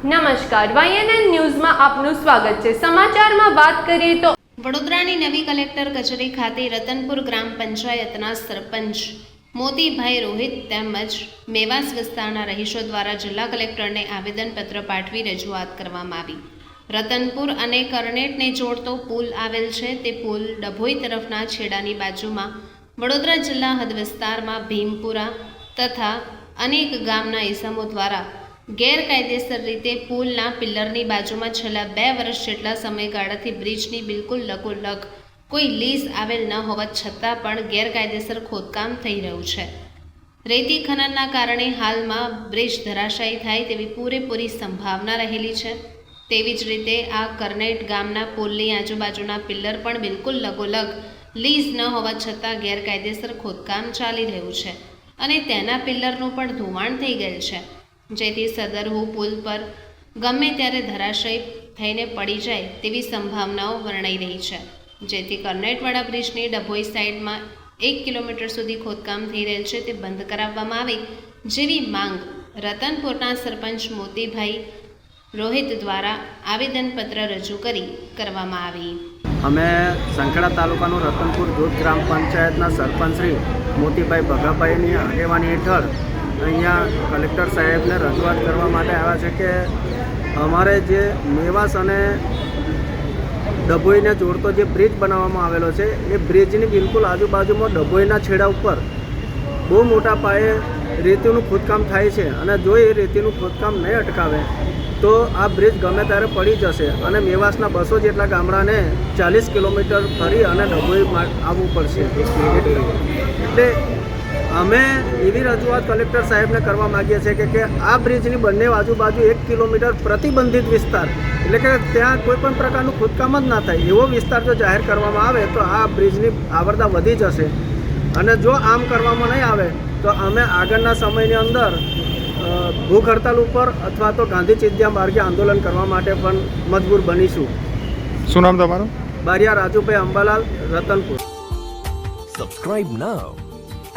નમસ્કાર વાયએનએન ન્યૂઝમાં આપનું સ્વાગત છે. સમાચારમાં વાત કરીએ તો વડોદરાની નવી કલેક્ટર કચેરી ખાતે રતનપુર ગ્રામ પંચાયતના સરપંચ મોતીભાઈ રોહિત તેમજ મેવાસ વિસ્તારના રહીશો દ્વારા જિલ્લા કલેક્ટરને આવેદનપત્ર પાઠવી રજૂઆત કરવામાં આવી. રતનપુર અને કરનેટને જોડતો પુલ આવેલ છે. તે પુલ ડભોઈ તરફના છેડાની બાજુમાં વડોદરા જિલ્લા હદ વિસ્તારમાં ભીમપુરા તથા અનેક ગામના ઇસમો દ્વારા ગેરકાયદેસર રીતે પુલના પિલ્લરની બાજુમાં છેલ્લા બે વર્ષ જેટલા સમયગાળાથી બ્રિજની બિલકુલ લગોલગ કોઈ લીઝ આવેલ ન હોવા છતાં પણ ગેરકાયદેસર ખોદકામ થઈ રહ્યું છે. રેતી ખનનના કારણે હાલમાં બ્રિજ ધરાશાયી થાય તેવી પૂરેપૂરી સંભાવના રહેલી છે. તેવી જ રીતે આ કરનેટ ગામના પુલની આજુબાજુના પિલ્લર પણ બિલકુલ લગોલગ, લીઝ ન હોવા છતાં ગેરકાયદેસર ખોદકામ ચાલી રહ્યું છે અને તેના પિલ્લરનું પણ ધોવાણ થઈ ગયેલ છે. જેથી સદરહુ પુલ પર ગમે ત્યારે ધરાશય થઈને પડી જાય તેવી સંભાવનાઓ વર્ણાઈ રહી છે. જેથી કર્નેટવાડા બ્રિજની ડભોઈ સાઈડમાં એક કિલોમીટર સુધી ખોદકામ થઈ રહેલ છે તે બંધ કરાવવામાં આવે જેવી માંગ રતનપુરના સરપંચ મોતીભાઈ રોહિત દ્વારા આવેદનપત્ર રજૂ કરી કરવામાં આવી. અમે સંખેડા તાલુકાનું રતનપુર જૂથ ગ્રામ પંચાયતના સરપંચ શ્રી મોતીભાઈ ભગાભાઈની આગેવાની હેઠળ અહીંયા કલેક્ટર સાહેબને રજૂઆત કરવા માટે આવ્યા છે કે અમારે જે મેવાસ અને ડભોઈને જોડતો જે બ્રિજ બનાવવામાં આવેલો છે, એ બ્રિજની બિલકુલ આજુબાજુમાં ડભોઈના છેડા ઉપર બહુ મોટા પાયે રેતીનું ખોદકામ થાય છે અને જો એ રેતીનું ખોદકામ નહીં અટકાવે, તો આ બ્રિજ ગમે ત્યારે પડી જશે અને મેવાસના બસો જેટલા ગામડાને ચાલીસ કિલોમીટર ફરી અને ડભોઈ આવવું પડશે. એટલે અમે એવી રજૂઆત કલેક્ટર સાહેબને કરવા માગીએ છીએ કે કે આ બ્રિજની બંને આજુબાજુ એક કિલોમીટર પ્રતિબંધિત વિસ્તાર એટલે કે ત્યાં કોઈ પણ પ્રકારનું ખોદકામ જ ના થાય. એવો વિસ્તાર જો જાહેર કરવામાં આવે તો આ બ્રિજની આવરદા વધી જશે. અને જો આમ કરવામાં નહીં આવે તો અમે આગળના સમયની અંદર ભૂખ હડતાલ ઉપર અથવા તો ગાંધી ચિંધ્યા માર્ગે આંદોલન કરવા માટે પણ મજબૂર બનીશું. શું નામ તમારું? બારિયા રાજુભાઈ અંબાલાલ રતનપુર. Subscribe now